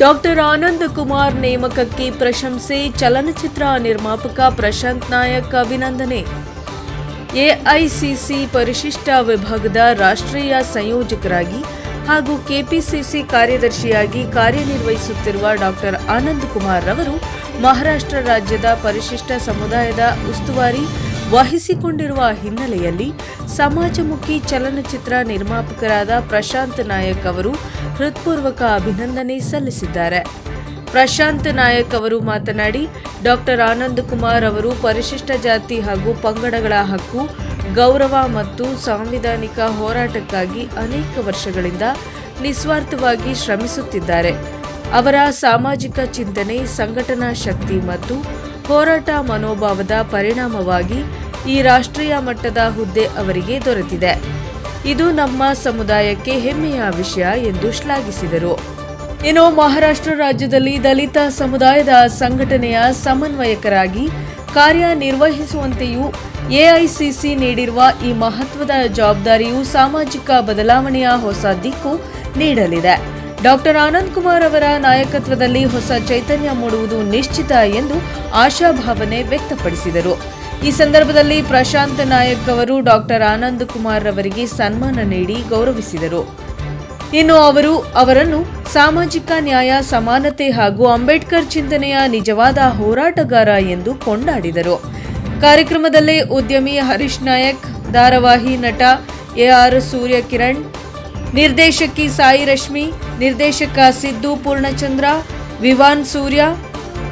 Doctor Anand Kumar ನೇಮಕಕ್ಕೆ ಪ್ರಶಂಸೆ, ಚಲನಚಿತ್ರ ನಿರ್ಮಾಪಕ ಪ್ರಶಾಂತ್ ನಾಯಕ್ ಅಭಿನಂದನೆ. ಎಐಸಿಸಿ ಪರಿಶಿಷ್ಟ ವಿಭಾಗದ ರಾಷ್ಟ್ರೀಯ ಸಂಯೋಜಕರಾಗಿ ಹಾಗೂ ಕೆಪಿಸಿಸಿ ಕಾರ್ಯದರ್ಶಿಯಾಗಿ ಕಾರ್ಯನಿರ್ವಹಿಸುತ್ತಿರುವ ಡಾಕ್ಟರ್ ಆನಂದ್ ಕುಮಾರ್ ರವರು ಮಹಾರಾಷ್ಟ್ರ ರಾಜ್ಯದ ಪರಿಶಿಷ್ಟ ಸಮುದಾಯದ ಉಸ್ತುವಾರಿ ವಹಿಸಿಕೊಂಡಿರುವ ಹಿನ್ನೆಲೆಯಲ್ಲಿ ಸಮಾಜಮುಖಿ ಚಲನಚಿತ್ರ ನಿರ್ಮಾಪಕರಾದ ಪ್ರಶಾಂತ್ ನಾಯಕ್ ಅವರು ಹೃತ್ಪೂರ್ವಕ ಅಭಿನಂದನೆ ಸಲ್ಲಿಸಿದ್ದಾರೆ. ಪ್ರಶಾಂತ್ ನಾಯಕ್ ಅವರು ಮಾತನಾಡಿ, ಡಾಕ್ಟರ್ ಆನಂದ್ ಕುಮಾರ್ ಅವರು ಪರಿಶಿಷ್ಟ ಜಾತಿ ಹಾಗೂ ಪಂಗಡಗಳ ಹಕ್ಕು, ಗೌರವ ಮತ್ತು ಸಾಂವಿಧಾನಿಕ ಹೋರಾಟಕ್ಕಾಗಿ ಅನೇಕ ವರ್ಷಗಳಿಂದ ನಿಸ್ವಾರ್ಥವಾಗಿ ಶ್ರಮಿಸುತ್ತಿದ್ದಾರೆ. ಅವರ ಸಾಮಾಜಿಕ ಚಿಂತನೆ, ಸಂಘಟನಾ ಶಕ್ತಿ ಮತ್ತು ಹೋರಾಟ ಮನೋಭಾವದ ಪರಿಣಾಮವಾಗಿ ಈ ರಾಷ್ಟ್ರೀಯ ಮಟ್ಟದ ಹುದ್ದೆ ಅವರಿಗೆ ದೊರೆತಿದೆ. ಇದು ನಮ್ಮ ಸಮುದಾಯಕ್ಕೆ ಹೆಮ್ಮೆಯ ವಿಷಯ ಎಂದು ಶ್ಲಾಘಿಸಿದರು. ಇನ್ನು ಮಹಾರಾಷ್ಟ್ರ ರಾಜ್ಯದಲ್ಲಿ ದಲಿತ ಸಮುದಾಯದ ಸಂಘಟನೆಯ ಸಮನ್ವಯಕರಾಗಿ ಕಾರ್ಯನಿರ್ವಹಿಸುವಂತೆಯೂ ಎಐಸಿಸಿ ನೀಡಿರುವ ಈ ಮಹತ್ವದ ಜವಾಬ್ದಾರಿಯು ಸಾಮಾಜಿಕ ಬದಲಾವಣೆಯ ಹೊಸ ದಿಕ್ಕು ನೀಡಲಿದೆ. ಡಾಕ್ಟರ್ ಆನಂದ್ ಕುಮಾರ್ ಅವರ ನಾಯಕತ್ವದಲ್ಲಿ ಹೊಸ ಚೈತನ್ಯ ಮೂಡುವುದು ನಿಶ್ಚಿತ ಎಂದು ಆಶಾಭಾವನೆ ವ್ಯಕ್ತಪಡಿಸಿದರು. ಈ ಸಂದರ್ಭದಲ್ಲಿ ಪ್ರಶಾಂತ್ ನಾಯಕ್ ಅವರು ಡಾಕ್ಟರ್ ಆನಂದ್ ಕುಮಾರ್ ಅವರಿಗೆ ಸನ್ಮಾನ ನೀಡಿ ಗೌರವಿಸಿದರು. ಇನ್ನು ಅವರು ಅವರನ್ನು ಸಾಮಾಜಿಕ ನ್ಯಾಯ, ಸಮಾನತೆ ಹಾಗೂ ಅಂಬೇಡ್ಕರ್ ಚಿಂತನೆಯ ನಿಜವಾದ ಹೋರಾಟಗಾರ ಎಂದು ಕೊಂಡಾಡಿದರು. ಕಾರ್ಯಕ್ರಮದಲ್ಲಿ ಉದ್ಯಮಿ ಹರೀಶ್ ನಾಯಕ್, ಧಾರಾವಾಹಿ ನಟ ಎಆರ್ ಸೂರ್ಯ ಕಿರಣ್ ನಿರ್ದೇಶಕಿ ಸಾಯಿ ರಶ್ಮಿ, ನಿರ್ದೇಶಕ ಸಿದ್ದು ಪೂರ್ಣಚಂದ್ರ, ವಿವಾನ್ ಸೂರ್ಯ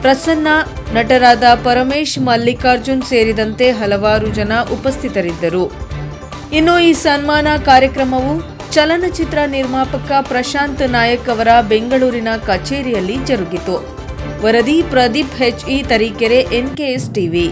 ಪ್ರಸನ್ನ ನಟರಾದ ಪರಮೇಶ್ ಮಲ್ಲಿಕಾರ್ಜುನ್ ಸೇರಿದಂತೆ ಹಲವಾರು ಜನ ಉಪಸ್ಥಿತರಿದ್ದರು. ಇನ್ನು ಈ ಸನ್ಮಾನ ಕಾರ್ಯಕ್ರಮವು ಚಲನಚಿತ್ರ ನಿರ್ಮಾಪಕ ಪ್ರಶಾಂತ್ ನಾಯಕ್ ಅವರ ಬೆಂಗಳೂರಿನ ಕಚೇರಿಯಲ್ಲಿ ಜರುಗಿತು. ವರದಿ Pradeep H E Tarikere NKS TV.